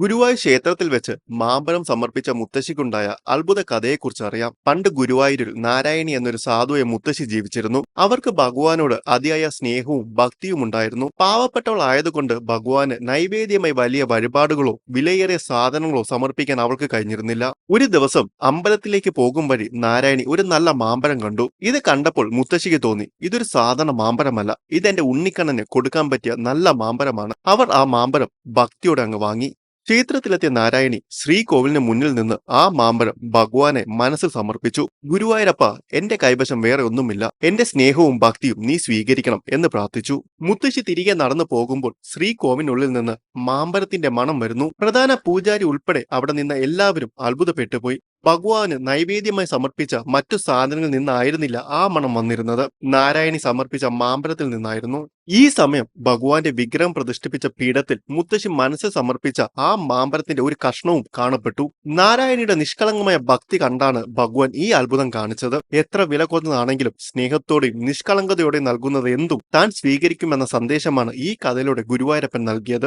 ഗുരുവായൂർ ക്ഷേത്രത്തിൽ വെച്ച് മാമ്പഴം സമർപ്പിച്ച മുത്തശ്ശിക്കുണ്ടായ അത്ഭുത കഥയെക്കുറിച്ച് അറിയാം. പണ്ട് ഗുരുവായൂരിൽ നാരായണി എന്നൊരു സാധുവെ മുത്തശ്ശി ജീവിച്ചിരുന്നു. അവർക്ക് ഭഗവാനോട് അതിയായ സ്നേഹവും ഭക്തിയും ഉണ്ടായിരുന്നു. പാവപ്പെട്ടവളായതുകൊണ്ട് ഭഗവാന് നൈവേദ്യമായി വലിയ വഴിപാടുകളോ വിലയേറിയ സാധനങ്ങളോ സമർപ്പിക്കാൻ അവൾക്ക് കഴിഞ്ഞിരുന്നില്ല. ഒരു ദിവസം അമ്പലത്തിലേക്ക് പോകും വഴി നാരായണി ഒരു നല്ല മാമ്പഴം കണ്ടു. ഇത് കണ്ടപ്പോൾ മുത്തശ്ശിക്ക് തോന്നി ഇതൊരു സാധാരണ മാമ്പഴമല്ല. ഇതെന്റെ ഉണ്ണിക്കണ്ണന് കൊടുക്കാൻ പറ്റിയ നല്ല മാമ്പഴമാണ്. അവർ ആ മാമ്പഴം ഭക്തിയോടെ അങ്ങ് വാങ്ങി. ക്ഷേത്രത്തിലെത്തിയ നാരായണി ശ്രീകോവിലിന് മുന്നിൽ നിന്ന് ആ മാമ്പഴം ഭഗവാനെ മനസ്സിൽ സമർപ്പിച്ചു. ഗുരുവായൂരപ്പ എന്റെ കൈവശം വേറെ ഒന്നുമില്ല. എന്റെ സ്നേഹവും ഭക്തിയും നീ സ്വീകരിക്കണം എന്ന് പ്രാർത്ഥിച്ചു. മുത്തശ്ശി തിരികെ നടന്നു പോകുമ്പോൾ ശ്രീകോവിനുള്ളിൽ നിന്ന് മാമ്പഴത്തിന്റെ മണം വരുന്നു. പ്രധാന പൂജാരി ഉൾപ്പെടെ അവിടെ നിന്ന എല്ലാവരും അത്ഭുതപ്പെട്ടുപോയി. ഭഗവാന് നൈവേദ്യമായി സമർപ്പിച്ച മറ്റു സാധനങ്ങളിൽ നിന്നായിരുന്നില്ല ആ മണം വന്നിരുന്നത്. നാരായണി സമർപ്പിച്ച മാമ്പഴത്തിൽ നിന്നായിരുന്നു. ഈ സമയം ഭഗവാന്റെ വിഗ്രഹം പ്രതിഷ്ഠിപ്പിച്ച പീഠത്തിൽ മുത്തശ്ശി മനസ്സ് സമർപ്പിച്ച ആ മാമ്പഴത്തിന്റെ ഒരു കഷ്ണവും കാണപ്പെട്ടു. നാരായണിയുടെ നിഷ്കളങ്കമായ ഭക്തി കണ്ടാണ് ഭഗവാൻ ഈ അത്ഭുതം കാണിച്ചത്. എത്ര വില കുറഞ്ഞതാണെങ്കിലും സ്നേഹത്തോടെയും നിഷ്കളങ്കതയോടെയും നൽകുന്നത് എന്തും താൻ സ്വീകരിക്കുമെന്ന സന്ദേശമാണ് ഈ കഥയിലൂടെ ഗുരുവായൂരപ്പൻ നൽകിയത്.